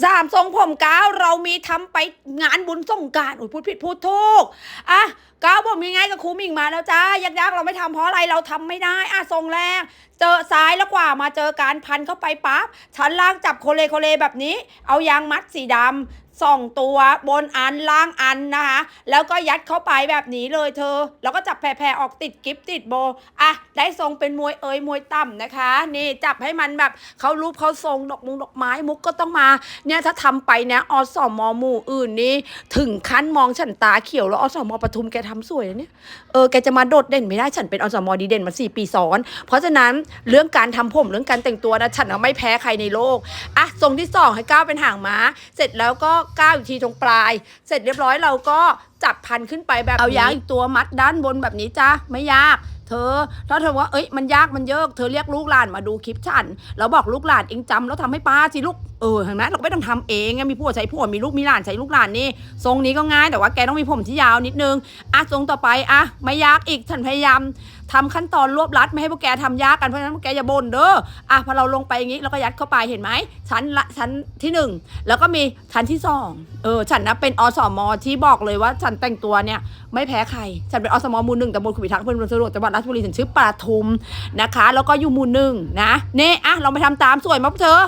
สามทรงผมก้าวเรามีทำไปงานบุญส่งการอุ้ยพูดผิดพูดถูกอะก้าวผมยังไงกับครูมิงมาแล้วจ้ายากๆเราไม่ทำเพราะอะไรเราทำไม่ได้อะทรงแรงเจอซ้ายแล้วกว่ามาเจอการพันเข้าไปปั๊บชั้นล่างจับโคเลโคเลแบบนี้ เอายางมัดสีดำ สองตัวบนอันล่างอันนะคะ แล้วก็ยัดเข้าไปแบบนี้เลยเธอ แล้วก็จับแผ่ๆออกติดกิฟติดโบอะได้ทรงเป็นมวยเอยมวยต่ำนะคะ นี่จับให้มันแบบเขารูปเขาทรงดอกมุงดอกไม้มุกก็ต้องมา เนี่ยถ้าทำไปเนี่ยอสมหมู่อื่นนี่ถึงขั้นมองฉันตาเขียวแล้วอสมปทุมแกทำสวยนะเนี่ยเออแกจะมาโดดเด่นไม่ได้ฉันเป็นอสมดีเด่นมาสี่ปีซ้อน เพราะฉะนั้นเรื่องการทำผมเรื่องการแต่งตัวนะฉันไม่แพ้ใครในโลกอะทรงที่สองให้ก้าวเป็นหางม้า เสร็จแล้วก็ก้าวอีกทีตรงปลาย เสร็จเรียบร้อยเราก็ จับพันขึ้นไปแบบเอายางอีกตัวมัดด้านบนแบบนี้จ้าไม่ยากเธอถ้าเธอว่าเอ้ยมันยากมันเยอะเธอเรียกลูกหลานมาดูคลิปฉันแล้วบอกลูกหลานเองจำแล้วทำให้ป้าสิลูกเออเห็นไหมเราก็ไม่ต้องทำเองไงมีผัวใช้ผัวมีลูกมีหลานใช้ลูกหลานนี่ทรงนี้ก็ง่ายแต่ว่าแกต้องมีผมที่ยาวนิดนึงอะทรงต่อไปอะไม่ยากอีกฉันพยายามทำขั้นตอนรวบรัดไม่ให้พวกแกทำยากกันเพราะฉะนั้นพวกแกอย่าบ่นเด้ออะพอเราลงไปอย่างนี้เราก็ยัดเข้าไปเห็นไหมชั้นละชั้นที่หนึ่งแล้วก็มีชั้นที่สองเออฉันนะเป็นอสมที่บอกเลยว่าฉันแต่งตัวเนี่ยไม่แพ้ใคร ฉันเป็นอสมอมูลหนึ่งตำบลขุนพิทักษ์อำเภอเมืองสระดวกจังหวัดราชบุรีฉันชื่อปาทุมนะคะ แล้วก็อยู่มูลหนึ่งนะเน่อะเราไปทำตามสวยมั้ยพวกเธอ